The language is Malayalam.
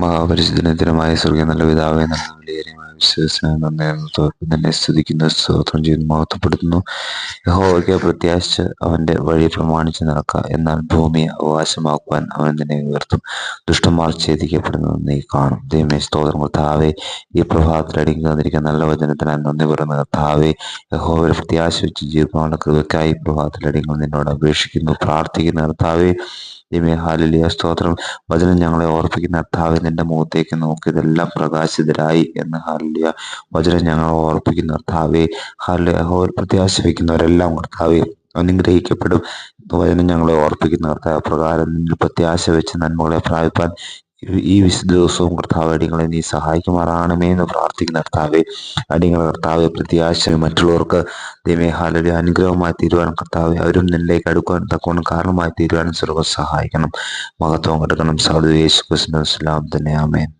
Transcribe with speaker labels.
Speaker 1: മഹാപരിശുദ്ധനത്തിനുമായ സ്വർഗീയ നല്ല പിതാവേ നല്ല വിലയേറിയമായ വിശ്വാസനായ തന്നെ സ്തുതിക്കുന്നു സ്തോത്രം ചെയ്ത് മഹത്വപ്പെടുത്തുന്നു. യഹോവയ്ക്ക് പ്രത്യാശിച്ച് അവന്റെ വഴി പ്രമാണിച്ച് നടക്കുക എന്നാൽ ഭൂമിയെ അവകാശമാക്കുവാൻ അവൻ തന്നെ ഉയർത്തും. ദുഷ്ടന്മാർ ഛേദിക്കപ്പെടുന്നത് നീ കാണും. ദൈവമേ സ്തോത്രം. കർത്താവെ ഈ പ്രഭാതത്തിൽ അടിക്കുന്നതിരിക്കുന്ന നല്ല വചനത്തിനായി നന്ദി പറയുന്ന. കർത്താവെ യഹോവയെ പ്രത്യാശ വെച്ച് ജീവിതമാനുള്ള കൃപയ്ക്കായി പ്രഭാതത്തിൽ അടിങ്ങൾ നിന്നോട് അപേക്ഷിക്കുന്നു പ്രാർത്ഥിക്കുന്ന. കർത്താവെ ദൈവമേ ഹാലിലിയ സ്തോത്രം. വചനം ഞങ്ങളെ ഓർപ്പിക്കുന്ന കർത്താവ് നിന്റെ മുഖത്തേക്ക് നോക്കി ഇതെല്ലാം പ്രകാശിതരായി എന്ന് ഹാലിയ വചനം ഞങ്ങളെ ഓർപ്പിക്കുന്ന കർത്താവെ ഹാലിയ പ്രത്യാശ വയ്ക്കുന്നവരെല്ലാം അനുഗ്രഹിക്കപ്പെടും. വചനം ഞങ്ങളെ ഓർപ്പിക്കുന്ന കർത്താവ് പ്രകാരം നിന്നിൽ പ്രത്യാശ വെച്ച് നന്മകളെ പ്രാപിപ്പാൻ ഈ വിശുദ്ധ ദിവസവും കർത്താവ് അടിങ്ങളെ നീ സഹായിക്കുമാറാണമേ എന്ന് പ്രാർത്ഥിക്കുന്ന കർത്താവെ അടിങ്ങളെ കർത്താവ് പ്രത്യാശ മറ്റുള്ളവർക്ക് ദൈവമേ ഹാലൊരു അനുഗ്രഹമായി തീരുവാൻ കർത്താവ് അവരും നിന്നിലേക്ക് അടുക്കുവാൻ തക്കോണം കാരണമായി തീരുവാനും സർവ സഹായിക്കണം. മഹത്വം കിടക്കണം. സാധു യേശു ക്രിസ്തു തന്നെ ആമേൻ.